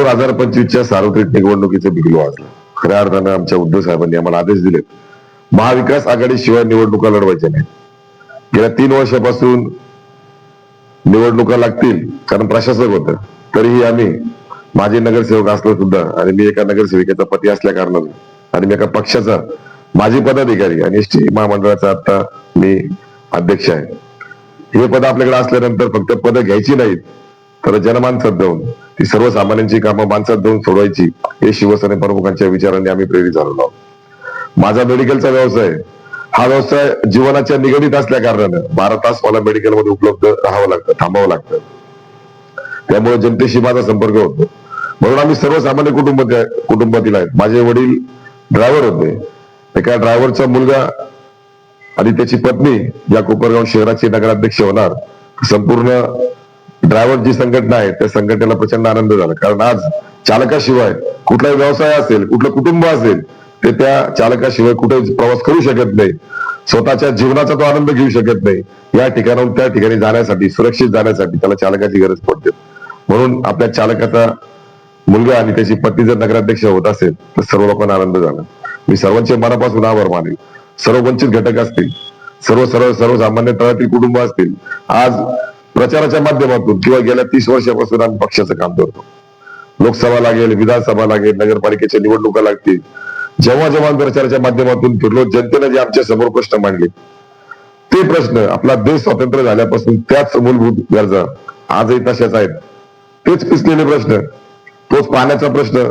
दोन हजार पंचवीसच्या सार्वत्रिक निवडणुकीचं बिगलो वाजलं. खऱ्या अर्थानं आमच्या उद्धव साहेबांनी आम्हाला आदेश दिले महाविकास आघाडी शिवाय निवडणुका लढवायच्या नाही गेल्या तीन वर्षापासून निवडणुका लागतील कारण प्रशासक होतं. तरीही आम्ही माझे नगरसेवक असलो सुद्धा आणि मी एका नगरसेविकेचा पती असल्या कारणाने आणि मी एका पक्षाचा माजी पदाधिकारी आणि एस टी महामंडळाचा आता मी अध्यक्ष आहे. हे पद आपल्याकडे असल्यानंतर फक्त पद घ्यायची नाहीत. तर जनमानसात जाऊन ती सर्वसामान्यांची कामं माणसात जाऊन सोडवायची हे शिवसेने प्रमुखांच्या विचारांनी आम्ही प्रेरित झालेलो आहोत. माझा मेडिकलचा व्यवसाय हा व्यवसाय जीवनाच्या निगडीत असल्या कारणानं बारा तास मला मेडिकलमध्ये उपलब्ध राहावं लागतं थांबावं लागतं. त्यामुळे जनतेशी माझा संपर्क होतो. म्हणून आम्ही सर्वसामान्य कुटुंब कुटुंबातील आहेत. माझे वडील ड्रायव्हर होते. एका ड्रायव्हरचा मुलगा आणि त्याची पत्नी या कोपरगाव शहराचे नगराध्यक्ष होणार. संपूर्ण ड्रायव्हर जी संघटना आहे त्या संघटनेला प्रचंड आनंद झाला. कारण आज चालकाशिवाय कुठलाही व्यवसाय असेल कुठलं कुटुंब असेल ते त्या चालकाशिवाय कुठे प्रवास करू शकत नाही. स्वतःच्या जीवनाचा तो आनंद घेऊ शकत नाही. या ठिकाणाहून त्या ठिकाणी जाण्यासाठी सुरक्षित जाण्यासाठी त्याला चालकाची गरज पडते. म्हणून आपल्या चालकाचा मुलगा आणि त्याची पत्नी जर नगराध्यक्ष होत असेल तर सर्व लोकांना आनंद झाला. मी सर्वांचे मनापासून आभार मानेल सर्व वंचित घटक असतील सर्व सर्व सर्वसामान्य तळातील कुटुंब असतील आज प्रचाराच्या माध्यमातून किंवा गेल्या तीस वर्षापासून आम्ही पक्षाचं काम करतो. लोकसभा लागेल विधानसभा लागेल नगरपालिकेच्या निवडणुका लागतील. जेव्हा जेव्हा प्रचाराच्या माध्यमातून फिरलो जनतेने जे आमच्यासमोर प्रश्न मांडले ते प्रश्न आपला देश स्वतंत्र झाल्यापासून त्याच मूलभूत गरजा आजही तशाच आहेत. तेच पिसलेले प्रश्न तोच पाण्याचा प्रश्न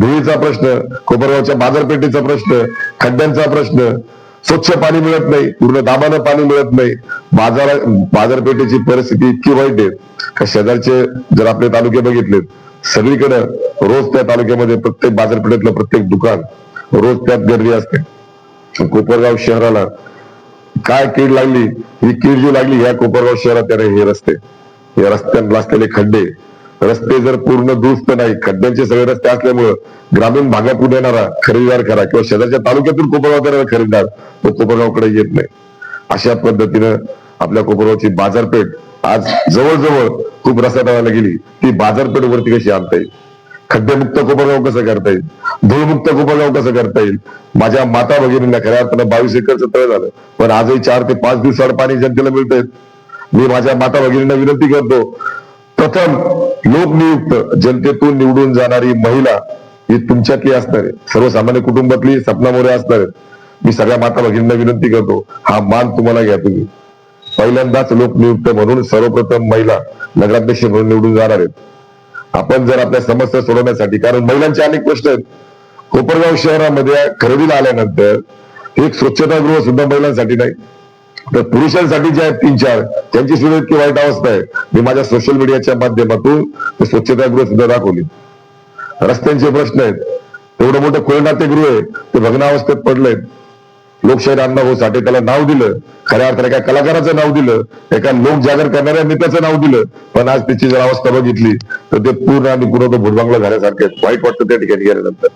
धुळीचा प्रश्न कोपरगावच्या बाजारपेठेचा प्रश्न खड्ड्यांचा प्रश्न स्वच्छ पाणी मिळत नाही पूर्ण दाबानं पाणी मिळत नाही. बाजार बाजारपेठेची परिस्थिती इतकी वाईट आहे. का शेजारचे जर आपले तालुके बघितलेत सगळीकडे रोज त्या तालुक्यामध्ये प्रत्येक बाजारपेठेतलं प्रत्येक दुकान रोज त्यात गर्दी असते. कोपरगाव शहराला काय कीड लागली ही कीड जी लागली ह्या कोपरगाव शहरात त्याने हे रस्ते या रस्त्यात असलेले खड्डे रस्ते जर पूर्ण दुरुस्त नाही खड्ड्यांचे सगळे रस्ते असल्यामुळं ग्रामीण भागातून येणारा खरेदीदार करा किंवा शेजारच्या तालुक्यातून कोपरगाव करणारा खरेदीदार तो कोपरगावकडे येत नाही. अशा पद्धतीनं आपल्या कोपरगावची बाजारपेठ आज जवळजवळ खूप रसाटावायला गेली. ती बाजारपेठ वरती कशी आणता येईल? खड्डेमुक्त कोपरगाव कसं करता येईल? धूळमुक्त कोपरगाव कसं करता येईल? माझ्या माता भगिनींना खऱ्या अर्थानं बावीस एकरचं तळ झालं. पण आजही चार ते पाच दिवसाआड पाणी जनतेला मिळतंय. मी माझ्या माता भगिनींना विनंती करतो प्रथम लोकनियुक्त जनतेतून निवडून जाणारी महिला ही तुमच्यातली असणार आहे. सर्वसामान्य कुटुंबातली सपना मोरे असणार आहेत. मी सगळ्या माता भगिनींना विनंती करतो हा मान तुम्हाला घ्या तुम्ही. पहिल्यांदाच लोकनियुक्त म्हणून सर्वप्रथम महिला नगराध्यक्ष म्हणून निवडून जाणार आहेत. आपण जर आपल्या समस्या सोडवण्यासाठी कारण महिलांचे अनेक प्रश्न आहेत. कोपरगाव शहरामध्ये खरेदीला आल्यानंतर एक स्वच्छतागृह सुद्धा महिलांसाठी नाही. तर पुरुषांसाठी जे आहेत तीन चार त्यांची सुद्धा इतकी वाईट अवस्था आहे. मी माझ्या सोशल मीडियाच्या माध्यमातून ते स्वच्छतागृह सुद्धा दाखवली. रस्त्यांचे प्रश्न आहेत. एवढं मोठं कोयनाते आहे ते भग्नावस्थेत पडलेत. लोकशाही अण्णा हो साठे त्याला नाव दिलं. खऱ्या अर्थाने एका कलाकाराचं नाव दिलं. एका लोक जागर करणाऱ्या नेत्याचं नाव दिलं. पण आज त्याची जर अवस्था बघितली तर ते पूर्ण आणि पूर्ण तो भुटबांगला झाल्यासारखे वाईट वाटतं त्या ठिकाणी गेल्यानंतर.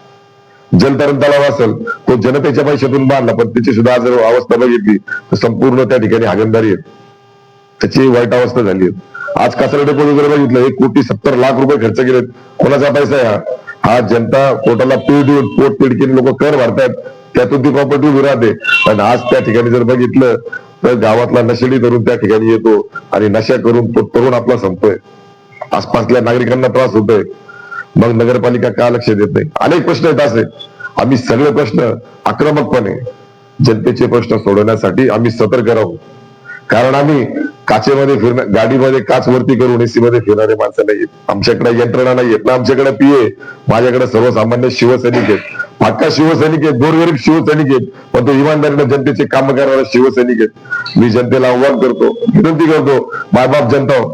जलतरण तलाव असेल तो जनतेच्या पैशातून बांधला पण त्याची सुद्धा जर अवस्था बघितली तर संपूर्ण त्या ठिकाणी हागणदारी आहेत. त्याची वाईट अवस्था झाली आहे आज कचरा डेपो वगैरे बघितलं एक कोटी सत्तर लाख रुपये खर्च केलेत. कोणाचा पैसा आहे हा? हा जनता पोटाला पीठ देऊन पोट पिडकीने लोक कर भरतायत. त्यातून ती प्रॉपर्टी उभी राहते. पण आज त्या ठिकाणी जर बघितलं तर गावातला नशेडी तरुण त्या ठिकाणी येतो आणि नशा करून तो तरुण आपला संपतोय. आसपासल्या नागरिकांना त्रास होतोय. मग नगरपालिका का लक्ष देत. नाही अनेक प्रश्न येत असे. आम्ही सगळे प्रश्न आक्रमकपणे जनतेचे प्रश्न सोडवण्यासाठी आम्ही सतर्क राहू. कारण आम्ही काचेमध्ये फिरणार गाडीमध्ये काच वरती करून एसी मध्ये फिरणारे माणसं नाहीत आमच्याकडे यंत्रणा नाहीयेत ना आमच्याकडे पीए माझ्याकडे सर्वसामान्य शिवसैनिक आहेत. फाटका शिवसैनिक आहेत. गोरगरीब शिवसैनिक आहेत. पण तो इमानदारीनं जनतेचे काम करणारे शिवसैनिक आहेत. मी जनतेला आव्हान करतो विनंती करतो मायबाप जनता हो.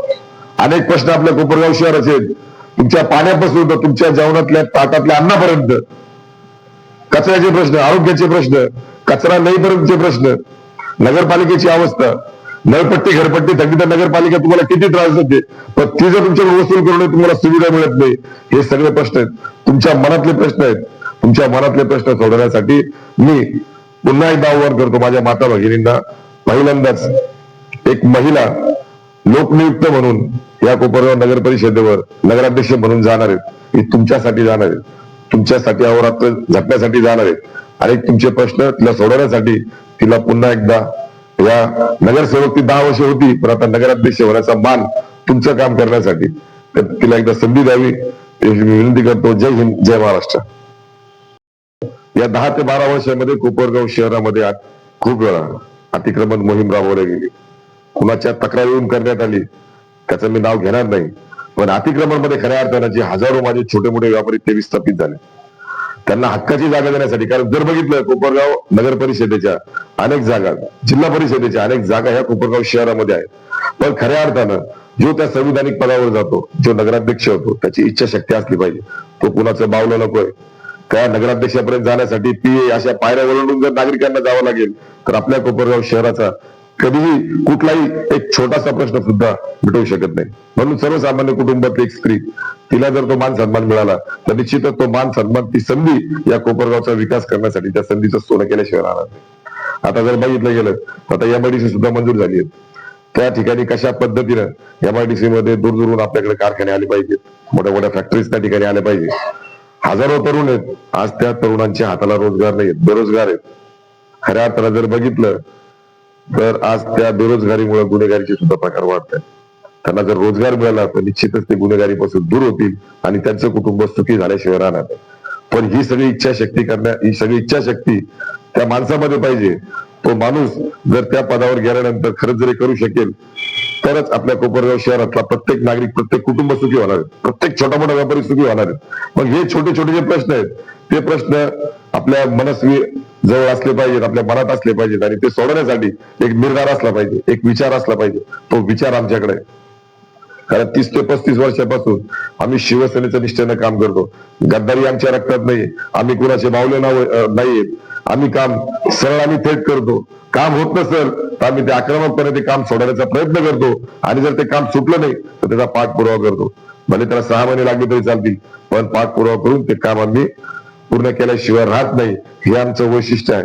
अनेक प्रश्न आपल्या कोपरगाव शहराचे आहेत. तुमच्या पाण्यापासून तर तुमच्या जेवणातल्या ताटातल्या अन्नापर्यंत. कचऱ्याचे प्रश्न आरोग्याचे प्रश्न कचरा पर्यंतचे प्रश्न नगरपालिकेची अवस्था. नळपट्टी घरपट्टी थंडी तर नगरपालिका तुम्हाला किती त्रास देते? पण ती जर तुमच्याकडे वसूल करून तुम्हाला सुविधा मिळत नाही. हे सगळे प्रश्न आहेत. तुमच्या मनातले प्रश्न आहेत. तुमच्या मनातले प्रश्न सोडवण्यासाठी मी पुन्हा एकदा आव्हान करतो माझ्या माता भगिनींना पहिल्यांदाच एक महिला लोकनियुक्त म्हणून या कोपरगाव नगर परिषदेवर नगराध्यक्ष म्हणून जाणार आहेत. हे तुमच्यासाठी जाणार आहेत तुमच्यासाठी अहोरात्र झटण्यासाठी जाणार आहेत आणि तुमचे प्रश्न तिला सोडवण्यासाठी तिला पुन्हा एकदा या नगरसेवक ती दहा वर्ष होती पण आता नगराध्यक्ष होण्याचा मान तुमचं काम करण्यासाठी. तर तिला एकदा संधी द्यावी. विनंती करतो. जय हिंद जय महाराष्ट्र. या दहा ते बारा वर्षामध्ये कोपरगाव शहरामध्ये खूप वेळा अतिक्रमण मोहीम राबवली गेली. कुणाच्या तक्रार येऊन करण्यात आली त्याचं मी नाव घेणार नाही. पण अतिक्रमणमध्ये खऱ्या अर्थानं जे हजारो माझे छोटे मोठे व्यापारी ते विस्थापित झाले. त्यांना हक्काची जागा देण्यासाठी कारण जर बघितलं कोपरगाव नगर परिषदेच्या अनेक जागा जिल्हा परिषदेच्या अनेक जागा ह्या कोपरगाव शहरामध्ये आहेत. पण खऱ्या अर्थानं जो त्या संविधानिक पदावर जातो जो नगराध्यक्ष होतो त्याची इच्छाशक्ती असली पाहिजे. तो कुणाचं बावलं नकोय. त्या नगराध्यक्षापर्यंत जाण्यासाठी पी अशा पायऱ्या वळून जर नागरिकांना जावं लागेल तर आपल्या कोपरगाव शहराचा कधीही कुठलाही एक छोटासा प्रश्न सुद्धा मिटवू शकत नाही. म्हणून सर्वसामान्य कुटुंबातली एक स्त्री तिला जर तो मान सन्मान मिळाला तर निश्चितच तो मान सन्मान ती संधी या कोपरगावचा विकास करण्यासाठी त्या संधीचं सोनं केल्याशिवाय राहणार नाही. आता जर बघितलं गेलं तर आता एमआयडीसी सुद्धा मंजूर झाली आहे त्या ठिकाणी कशा पद्धतीनं एमआयडीसी मध्ये दूरदूरून आपल्याकडे कारखाने आले पाहिजेत मोठ्या मोठ्या फॅक्टरीज त्या ठिकाणी आल्या पाहिजे हजारो तरुण आहेत आज त्या तरुणांच्या हाताला रोजगार नाही बेरोजगार आहेत. खऱ्या अर्थानं जर बघितलं तर आज त्या बेरोजगारीमुळे गुन्हेगारीचे सुद्धा प्रकार वाढत आहेत त्यांना जर रोजगार मिळाला तर निश्चितच ते गुन्हेगारीपासून दूर होतील आणि त्यांचं कुटुंब सुखी झाल्याशिवाय राहणार पण ही सगळी इच्छाशक्ती करण्या ही सगळी इच्छाशक्ती त्या माणसामध्ये पाहिजे. तो माणूस जर त्या पदावर गेल्यानंतर खरंच जरी करू शकेल तरच आपल्या कोपरगाव शहरातला प्रत्येक नागरिक प्रत्येक कुटुंब सुखी होणार प्रत्येक छोटा मोठा व्यापारी सुखी होणार मग हे छोटे छोटे जे प्रश्न आहेत ते प्रश्न आपल्या मनस्वी जवळ असले पाहिजेत आपल्या मनात असले पाहिजेत आणि ते सोडवण्यासाठी एक निर्धार असला पाहिजे एक विचार असला पाहिजे. तो विचार आमच्याकडे कारण तीस ते पस्तीस वर्षापासून आम्ही शिवसेनेच्या निष्ठेनं काम करतो. गद्दारी आमच्या रक्तात नाही आम्ही कुणाचे बावले नाव नाहीयेत. आम्ही काम सरळ आम्ही थेट करतो. काम होत नसेल तर आम्ही ते आक्रमकपणे ते काम सोडवण्याचा प्रयत्न करतो. आणि जर ते काम सुटलं नाही तर त्याचा पाठपुरावा करतो. भले त्याला सहा महिने लागले तरी चालतील पण पाठपुरावा करून ते काम आम्ही पूर्ण केल्याशिवाय राहत नाही. हे आमचं वैशिष्ट्य आहे.